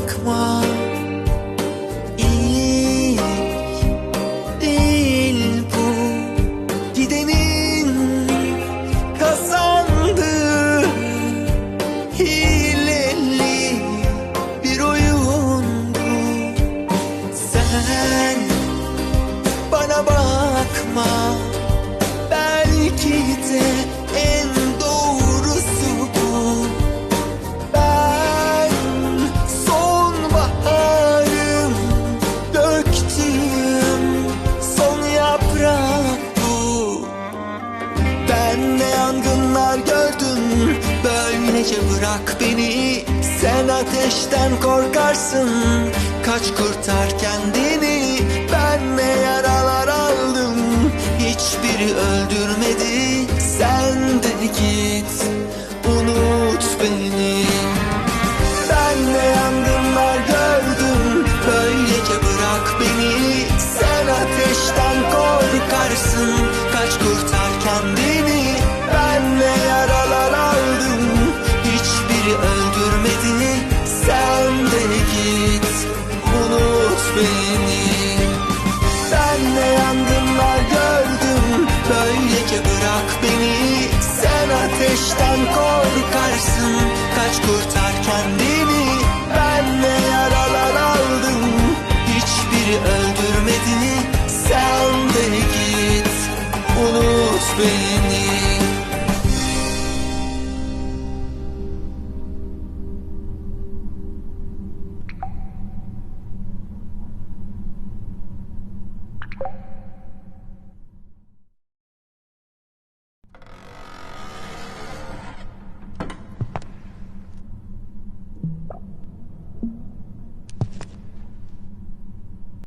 bakma. İyi değil bu Gidenin kazandığı Hileli bir oyun bu Sen bana bakma. Belki de Sadece bırak beni. Sen ateşten korkarsın Kaç kurtar kendini. Ben ne yaralar aldım Hiçbiri öldürmedi. Sen de git Unut beni. Kurtar kendini. Ben ne yaralar aldım. Hiçbiri öldürmedi. Sen de git unut beni.